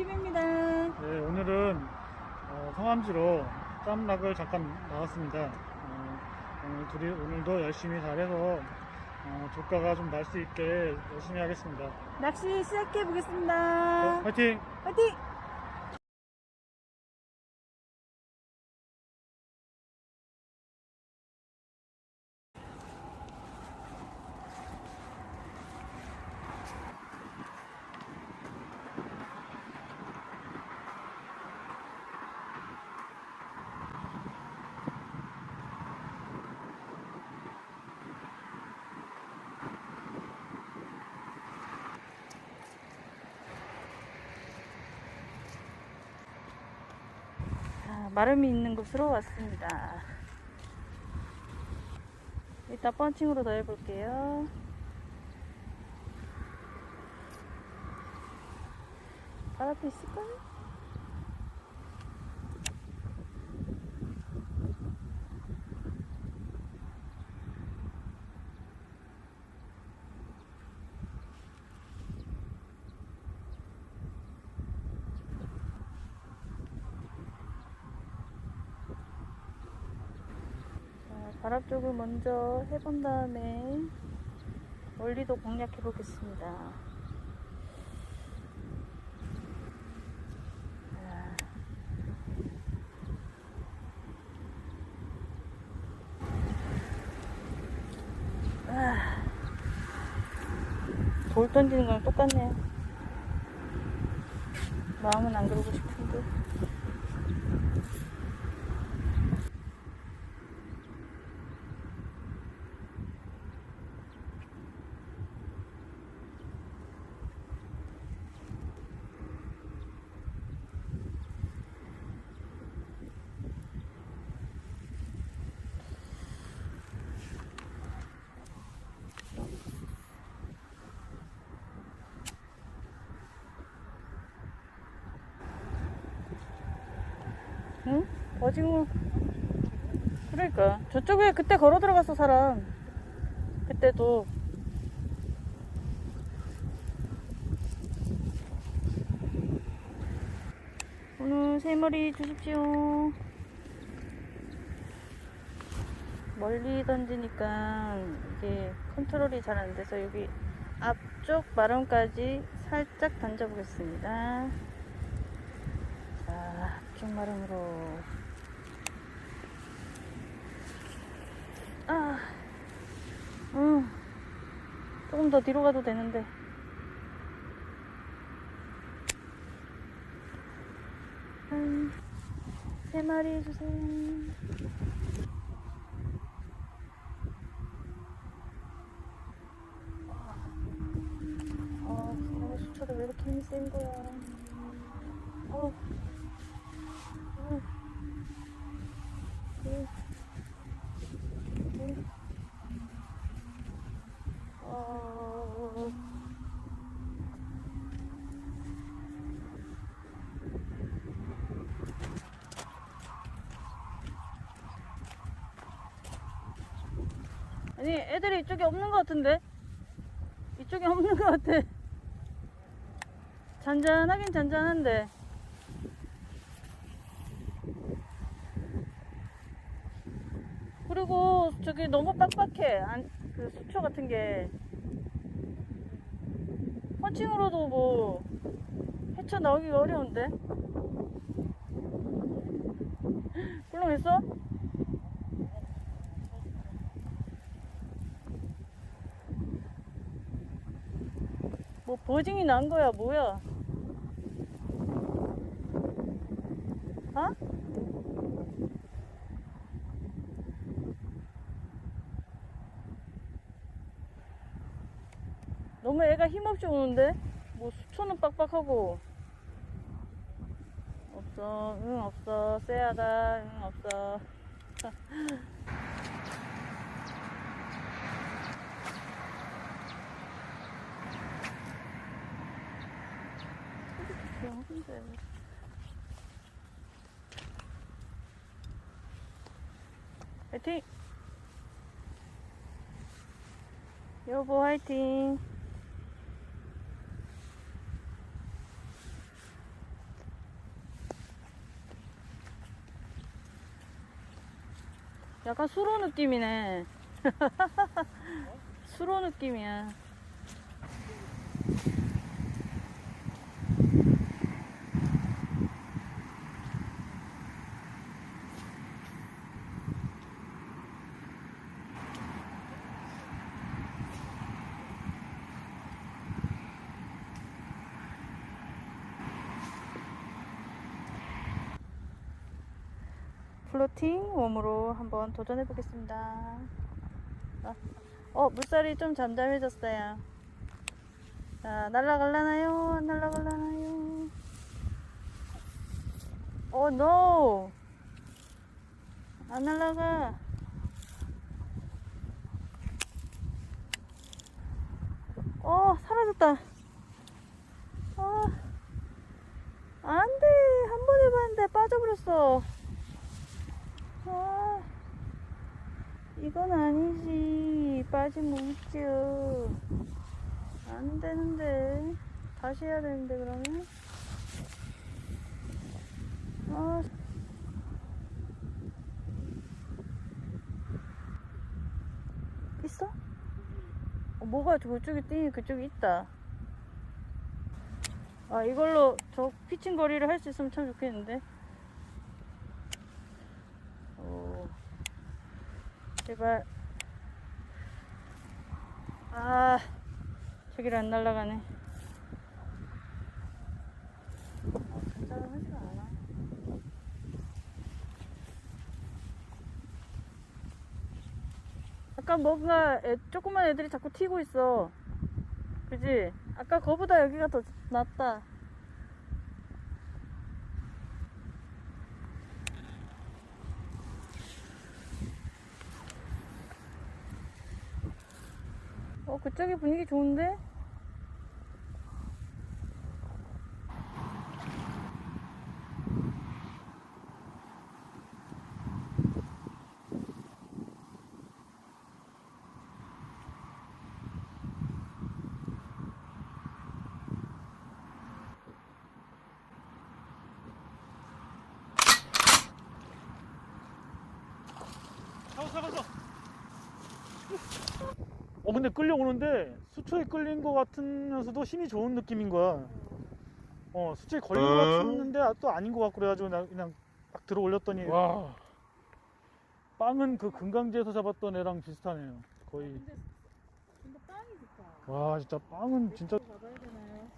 TV입니다. 네, 오늘은 어, 성암지로 짬락을 잠깐 나왔습니다. 어, 오늘 둘이 오늘도 열심히 잘해서 어, 조가가 좀 날 수 있게 열심히 하겠습니다. 낚시 시작해 네, 보겠습니다. 화이팅! 화이팅! 자, 마름이 있는 곳으로 왔습니다. 이따 펀칭으로 더 해볼게요. 발 앞에 있을까요? 자, 발 앞쪽을 먼저 해본 다음에 멀리도 공략해 보겠습니다. 자. 아. 돌 던지는 거랑 똑같네요. 마음은 안 그러고 싶은데. 응? 오징어. 그러니까. 저쪽에 그때 걸어 들어갔어, 사람. 그때도. 오늘 세 마리 주십시오. 멀리 던지니까 이게 컨트롤이 잘 안 돼서 여기 앞쪽 마름까지 살짝 던져보겠습니다. 자, 앞쪽 마름으로. 아, 음, 조금 더 뒤로 가도 되는데. 한, 세 마리 해주세요. 아, 수초가 왜 이렇게 힘이 센 거야. 어. 어. 네. 네. 어. 아니, 애들이 이쪽에 없는 것 같은데? 이쪽에 없는 것 같아. 잔잔하긴 잔잔한데. 그리고 저기 너무 빡빡해. 안, 그 수초 같은 게. 펀칭으로도 뭐, 헤쳐나오기가 어려운데? 꿀렁했어? 뭐 버징이 난 거야 뭐야? 어? 너무 애가 힘없이 오는데? 뭐 수초는 빡빡하고. 없어 응 없어. 쎄하다 응 없어 힘들어. 화이팅! 여보 화이팅! 약간 수로 느낌이네. 수로 느낌이야. 플로팅 웜으로 한번 도전해 보겠습니다. 어, 물살이 좀 잠잠해졌어요. 자, 날라갈라나요? 안 날라갈라나요? 어, 노! 안 날라가. 어, 사라졌다. 아, 안 돼. 한 번 해봤는데 빠져버렸어. 아, 이건 아니지. 빠지면 웃겨. 안 되는데. 다시 해야 되는데, 그러면? 아. 있어? 어, 뭐가 저쪽에 뛰니 그쪽에 있다. 아, 이걸로 저 피칭 거리를 할 수 있으면 참 좋겠는데. 오. 제발. 아, 저기를 안 날아가네. 아까 뭔가 애, 조그만 애들이 자꾸 튀고 있어. 그지? 아까 거보다 여기가 더 낫다. 어, 그쪽이 분위기 좋은데? 근데 끌려오는데 수초에 끌린 것 같으면서도 힘이 좋은 느낌인 거야 어 수초에 걸린 것 같았는데 아, 또 아닌 것 같고 그래가지고 나 그냥 딱 들어 올렸더니 와 빵은 그 금강지에서 잡았던 애랑 비슷하네요 거의 근데, 근데 빵이 좋다. 와 진짜 빵은 진짜 되나요?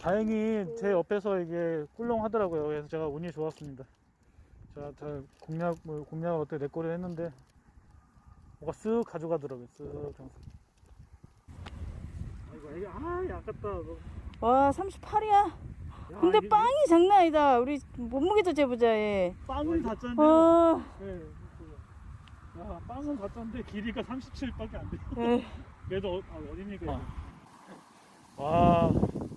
다행히 제 옆에서 이게 꿀렁 하더라고요. 그래서 제가 운이 좋았습니다. 제가 잘 공략, 뭐 공략을 어떻게 내꼬려 했는데, 뭐가 쓱 가져가더라고요. 쓱. 하면서. 아이고, 이게, 아, 아깝다. 너. 와, 38이야. 야, 근데 이게 빵이 장난 아니다. 우리 몸무게도 재보자, 얘. 빵은 다 짠데. 와, 네, 그거. 야, 빵은 다 짠데 길이가 37밖에 안 돼. 에, 그래도 어, 아, 어린이가. 와,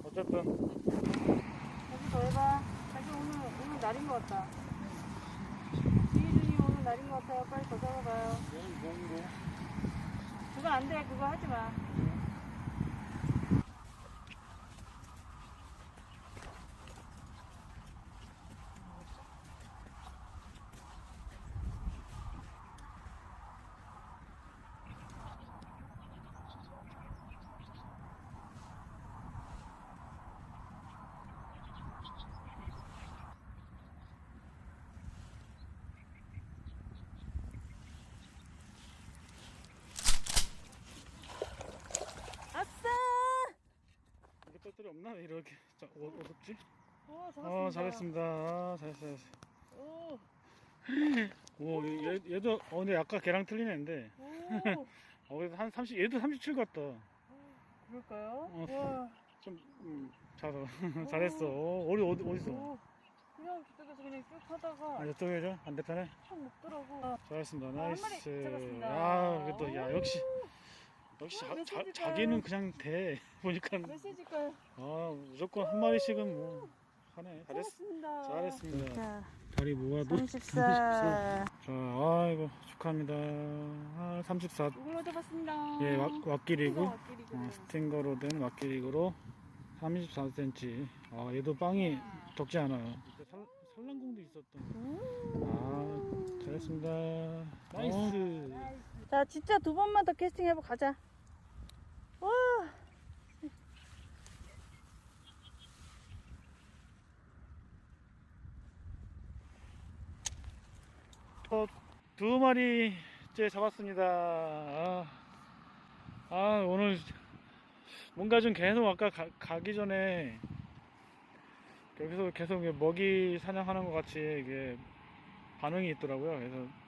어쨌든. 자기 더 해봐. 자기 오늘, 오늘 날인 것 같다. 이준이 오늘 날인 것 같아요. 빨리 더 잡아봐요. 그거 안 돼. 그거 하지 마. 아싸! 없나? 왜 이렇게 자, 어, 어둡지? 오, 잡았습니다. 어, 잘했습니다. 아, 잘했어, 잘했어. 오, 오, 얘, 얘도, 어, 근데 아까 걔랑 틀린 애인데, 오. 어, 그래도 한 30, 얘도 37 같다. 그럴까요? 어. 와. 좀, 음, 잘, 잘했어. 어, 어디, 어디, 어디서? 오, 그냥 저쪽에서 그냥 쭉 하다가 아, 저쪽이죠? 반대편에? 참 먹더라고. 잘했습니다. 어, 한 마리 나이스. 잡았습니다. 아, 그래도, 야, 역시, 역시 자, 몇 자, 세지가요? 자기는 그냥 돼. 보니까, 메시지가요. 아, 무조건 한 마리씩은 뭐, 하네. 잘했어. 잘했습니다. 잘했습니다. 자, 다리 모아도. 34. 자, 아이고, 축하합니다. 아, 34. 이걸로 잡았습니다. 예, 왁, 왁길이고. 어, 스팅거로 된 왁길이그로 34cm. 아, 얘도 빵이 적지 않아요. 살, 살랑공도 있었던. 음. 아, 잘했습니다. 나이스. 자, 진짜 두 번만 더 캐스팅 해보 가자. 와. 어, 두 마리째 잡았습니다. 아, 아, 오늘 뭔가 좀 계속 아까 가, 기 전에 여기서 계속 먹이 사냥하는 것 같이 이게 반응이 있더라고요. 그래서